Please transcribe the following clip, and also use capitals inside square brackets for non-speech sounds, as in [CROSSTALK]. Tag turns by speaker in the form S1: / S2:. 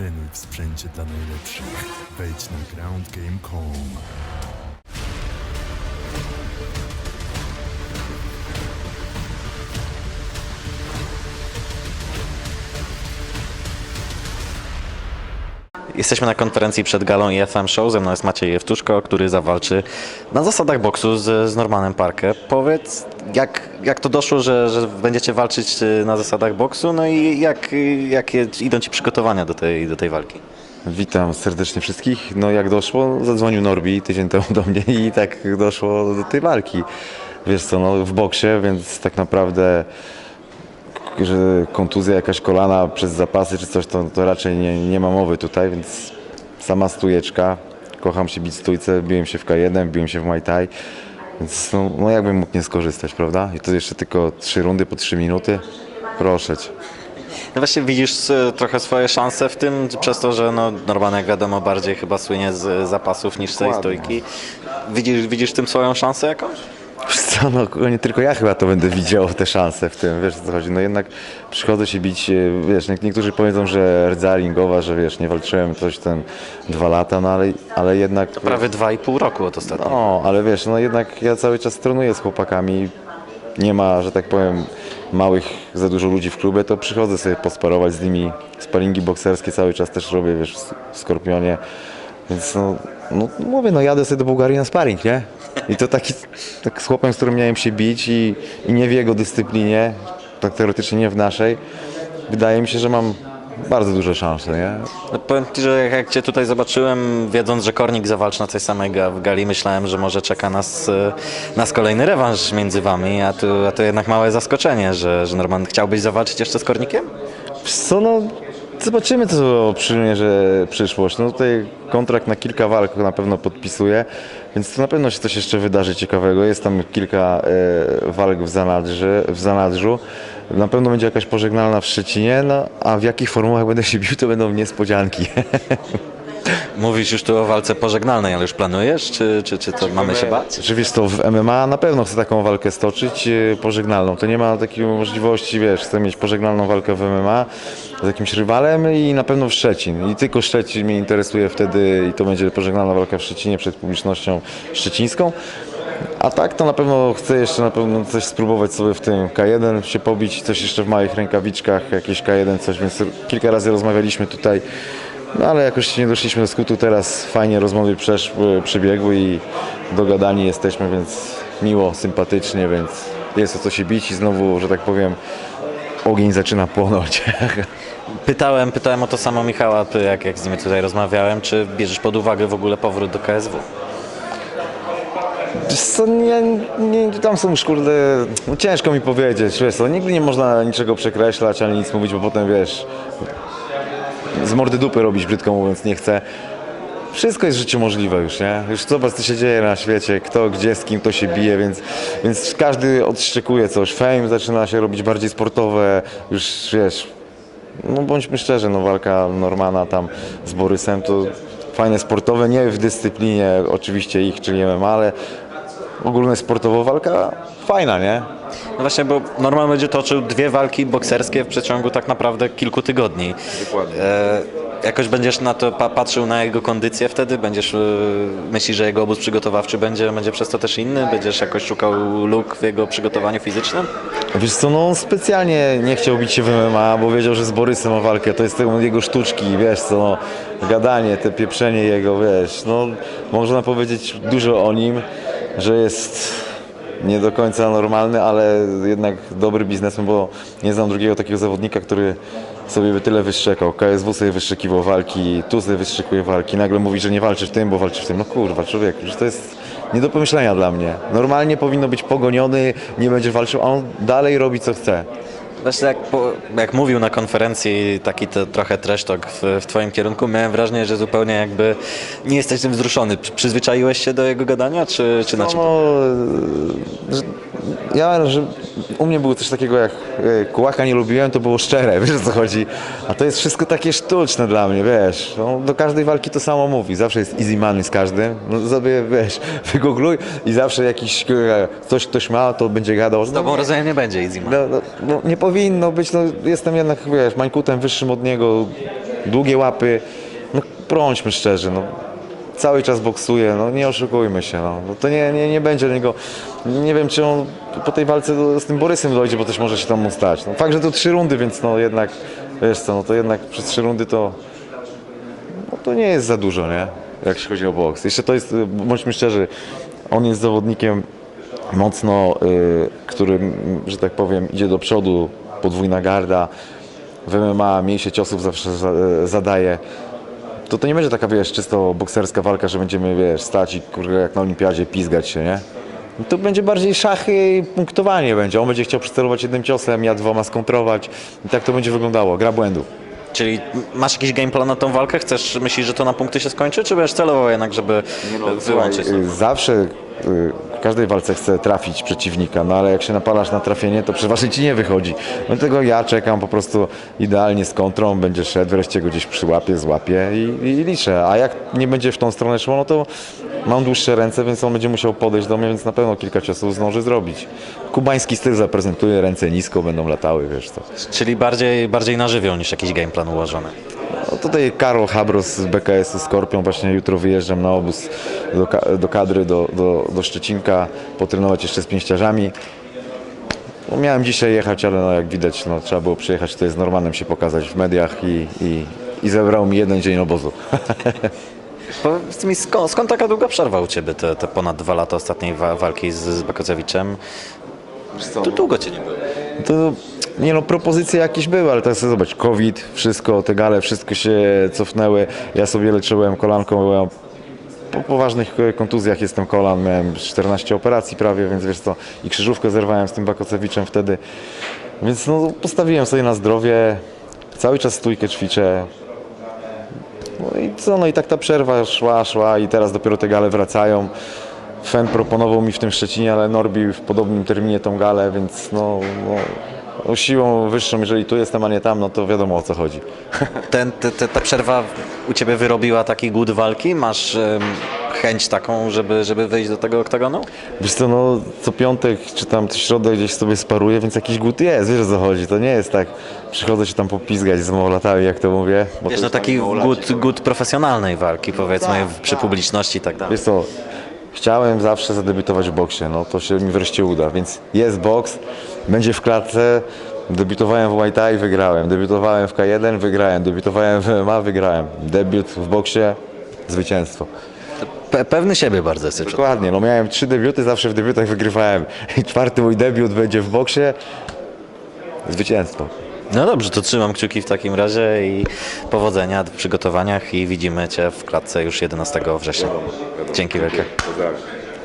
S1: Trenuj w sprzęcie dla najlepszych. Wejdź na groundgame.com.
S2: Jesteśmy na konferencji przed galą IFM Show. Ze mną jest Maciej Jewtuszko, który zawalczy na zasadach boksu z, z Normanem Parkę. Powiedz, jak, jak to doszło, że, że będziecie walczyć y, na zasadach boksu? No i jak, jakie idą Ci przygotowania do tej, do tej walki?
S3: Witam serdecznie wszystkich. No jak doszło, zadzwonił Norbi tydzień temu do mnie i tak doszło do tej walki. Wiesz co, no w boksie, więc tak naprawdę że kontuzja jakaś kolana przez zapasy czy coś, to, to raczej nie, nie ma mowy tutaj, więc sama stójeczka. Kocham się bić stójce, biłem się w K1, biłem się w Muay Thai, więc no, no jakbym mógł nie skorzystać, prawda? I to jeszcze tylko trzy rundy po trzy minuty. Proszę cię.
S2: No właśnie widzisz y, trochę swoje szanse w tym, przez to, że no, Norman jak wiadomo bardziej chyba słynie z zapasów niż z tej
S3: Dokładnie.
S2: stójki. Widzisz, widzisz w tym swoją szansę jakąś?
S3: No nie tylko ja chyba to będę widział, te szanse w tym, wiesz o co chodzi, no jednak przychodzę się bić, e, wiesz, nie- niektórzy powiedzą, że rdza ringowa, że wiesz, nie walczyłem coś tam dwa lata, no ale, ale jednak...
S2: Prawie dwa i pół roku od ostatnio.
S3: No, ale wiesz, no jednak ja cały czas trenuję z chłopakami, nie ma, że tak powiem, małych, za dużo ludzi w klubie, to przychodzę sobie posparować z nimi, sparingi bokserskie cały czas też robię, wiesz, w Skorpionie, więc no, no mówię, no jadę sobie do Bułgarii na sparring, nie? I to taki, tak z chłopem, z którym miałem się bić i, i nie w jego dyscyplinie, tak teoretycznie nie w naszej, wydaje mi się, że mam bardzo duże szanse, nie?
S2: No, powiem Ci, że jak, jak Cię tutaj zobaczyłem, wiedząc, że Kornik zawalczy na tej samej ga- w gali, myślałem, że może czeka nas, e, nas kolejny rewanż między Wami, a tu, a to jednak małe zaskoczenie, że, że Norman chciałbyś zawalczyć jeszcze z Kornikiem?
S3: Wiesz Co no, zobaczymy co przyniesie przyszłość. No tutaj kontrakt na kilka walk na pewno podpisuję, więc to na pewno się coś jeszcze wydarzy ciekawego. Jest tam kilka e, walk w zanadrzu, w zanadrzu. Na pewno będzie jakaś pożegnalna w Szczecinie, no a w jakich formułach będę się bił, to będą niespodzianki. [LAUGHS]
S2: Mówisz już tu o walce pożegnalnej, ale już planujesz, czy, czy, czy to mamy się bać?
S3: To w MMA na pewno chcę taką walkę stoczyć e, pożegnalną. To nie ma takiej możliwości, wiesz, chcę mieć pożegnalną walkę w MMA z jakimś rywalem i na pewno w Szczecin. I tylko Szczecin mnie interesuje wtedy i to będzie pożegnalna walka w Szczecinie przed publicznością szczecińską. A tak to na pewno chcę jeszcze na pewno coś spróbować sobie w tym K1 się pobić, coś jeszcze w małych rękawiczkach, jakieś K1 coś, więc kilka razy rozmawialiśmy tutaj. No ale jakoś nie doszliśmy do skutu, teraz fajnie rozmowy przeszły, przebiegły i dogadani jesteśmy, więc miło, sympatycznie, więc jest o co się bić i znowu, że tak powiem, ogień zaczyna płonąć. [LAUGHS]
S2: Pytałem, pytałem o to samo Michała, jak, jak z nim tutaj rozmawiałem, czy bierzesz pod uwagę w ogóle powrót do KSW?
S3: Wiesz co, nie, nie, tam są już kurde, no ciężko mi powiedzieć, wiesz co, nigdy nie można niczego przekreślać, ani nic mówić, bo potem wiesz, z mordy dupy robić, brzydko mówiąc, nie chcę. Wszystko jest w życiu możliwe już, nie? Już zobacz, co się dzieje na świecie, kto, gdzie, z kim to się bije, więc, więc każdy odszczekuje coś. Fame zaczyna się robić bardziej sportowe, już wiesz, no bądźmy szczerzy, no walka Normana tam z Borysem to fajne sportowe, nie w dyscyplinie oczywiście ich, czyli MMA, ale ogólnie sportowo walka fajna, nie?
S2: No właśnie, bo Norman będzie toczył dwie walki bokserskie w przeciągu tak naprawdę kilku tygodni.
S3: Dokładnie.
S2: E, jakoś będziesz na to pa- patrzył na jego kondycję wtedy? Będziesz e, myślisz, że jego obóz przygotowawczy będzie, będzie przez to też inny? Będziesz jakoś szukał luk w jego przygotowaniu fizycznym?
S3: Wiesz co, no on specjalnie nie chciał bić się w MMA, bo wiedział, że z Borysem ma walkę, to jest tego- jego sztuczki, wiesz co, no, gadanie, te pieprzenie jego, wiesz, no można powiedzieć dużo o nim, że jest nie do końca normalny, ale jednak dobry biznesmen, bo nie znam drugiego takiego zawodnika, który sobie by tyle wyszczekał. KSW sobie wyszczekiwał walki, tu sobie wyszczekuje walki, nagle mówi, że nie walczy w tym, bo walczy w tym. No kurwa, człowiek, że to jest nie do pomyślenia dla mnie. Normalnie powinno być pogoniony, nie będzie walczył, a on dalej robi co chce.
S2: Właśnie jak, po, jak mówił na konferencji taki to, trochę trash talk w, w twoim kierunku, miałem wrażenie, że zupełnie jakby nie jesteś tym wzruszony. Przy- Przyzwyczaiłeś się do jego gadania, czy, czy na czym?
S3: No, ja, że u mnie było coś takiego jak e, kułaka nie lubiłem, to było szczere, [LAUGHS] wiesz o co chodzi. A to jest wszystko takie sztuczne dla mnie, wiesz. No, do każdej walki to samo mówi. Zawsze jest easy money z każdym. No sobie, wiesz, [LAUGHS] wygoogluj i zawsze jakiś e, coś ktoś ma, to będzie gadał.
S2: Z tobą rozumiem nie będzie easy man.
S3: No, no, no, nie powinno być, no, jestem jednak, wiesz, mańkutem wyższym od niego, długie łapy. No bądźmy szczerzy, no. Cały czas boksuje, no nie oszukujmy się, no. to nie, nie, nie będzie niego, nie wiem czy on po tej walce z tym Borysem dojdzie, bo też może się tam mu stać. No, fakt, że to trzy rundy, więc no jednak, wiesz co, no to jednak przez trzy rundy to, no to nie jest za dużo, nie? Jak się chodzi o boks. Jeszcze to jest, bądźmy szczerzy, on jest zawodnikiem mocno, y, który, że tak powiem, idzie do przodu, podwójna garda, w MMA mniejsze ciosów zawsze za, zadaje. To to nie będzie taka, wiesz, czysto bokserska walka, że będziemy, wiesz, stać i kurde, jak na olimpiadzie pizgać się, nie? To będzie bardziej szachy i punktowanie będzie. On będzie chciał przycelować jednym ciosem, ja dwoma skontrować i tak to będzie wyglądało. Gra błędu.
S2: Czyli masz jakiś game plan na tą walkę? Chcesz, myślisz, że to na punkty się skończy, czy będziesz celował jednak, żeby wyłączyć?
S3: Słuchaj, y, Zawsze y, w każdej walce chcę trafić przeciwnika, no ale jak się napalasz na trafienie, to przeważnie ci nie wychodzi. Dlatego ja czekam po prostu idealnie z kontrą, będzie szedł, wreszcie go gdzieś przyłapię, złapię i, i liczę. A jak nie będzie w tą stronę szło, no to mam dłuższe ręce, więc on będzie musiał podejść do mnie, więc na pewno kilka ciosów zdąży zrobić. Kubański styl zaprezentuje, ręce nisko będą latały, wiesz co.
S2: Czyli bardziej, bardziej na żywioł niż jakiś game plan ułożony.
S3: No tutaj Karol Habros z BKS-u Skorpion, właśnie jutro wyjeżdżam na obóz do, ka- do kadry, do, do, do Szczecinka, potrenować jeszcze z pięściarzami. No, miałem dzisiaj jechać, ale no, jak widać no, trzeba było przyjechać tutaj z Normanem się pokazać w mediach i, i, i zebrał mi jeden dzień obozu. [LAUGHS]
S2: Powiedz mi, skąd, skąd taka długa przerwa u Ciebie, te, te ponad dwa lata ostatniej wa- walki z, z Bakocewiczem? Tu długo Cię nie było.
S3: To nie no, propozycje jakieś były, ale teraz sobie zobacz, COVID, wszystko, te gale, wszystko się cofnęły. Ja sobie leczyłem kolanką, byłem po poważnych kontuzjach jestem kolan, miałem 14 operacji prawie, więc wiesz co, i krzyżówkę zerwałem z tym Bakocewiczem wtedy. Więc no, postawiłem sobie na zdrowie, cały czas stójkę ćwiczę. No i co, no i tak ta przerwa szła, szła i teraz dopiero te gale wracają. Fen proponował mi w tym Szczecinie, ale Norbi w podobnym terminie tą galę, więc no, no, no siłą wyższą, jeżeli tu jestem, a nie tam, no to wiadomo o co chodzi. [LAUGHS]
S2: Ten, te, te, ta przerwa u Ciebie wyrobiła taki głód walki? Masz chęć taką, żeby, żeby wyjść do tego oktagonu?
S3: Wiesz co, no co piątek czy tam co środę gdzieś sobie sparuję, więc jakiś głód jest, wiesz o co chodzi. To nie jest tak, przychodzę się tam popizgać z małolatami, jak to mówię. bo
S2: Wiesz,
S3: to
S2: no
S3: już tam
S2: taki
S3: małolaci.
S2: głód, głód profesjonalnej walki, powiedzmy, w- przy publiczności i tak dalej.
S3: Wiesz co, chciałem zawsze zadebiutować w boksie, no to się mi wreszcie uda, więc jest boks, będzie w klatce. Debiutowałem w Muay Thai, wygrałem. Debiutowałem w K1, wygrałem. Debiutowałem w MMA, wygrałem. Debiut w boksie, zwycięstwo.
S2: Pe- pewny siebie bardzo jesteś.
S3: Dokładnie, no miałem trzy debiuty, zawsze w debiutach wygrywałem. I czwarty mój debiut będzie w boksie, zwycięstwo.
S2: No dobrze, to trzymam kciuki w takim razie i powodzenia w przygotowaniach i widzimy Cię w klatce już 11 września. Dzięki wielkie.
S3: Pozdrawiam.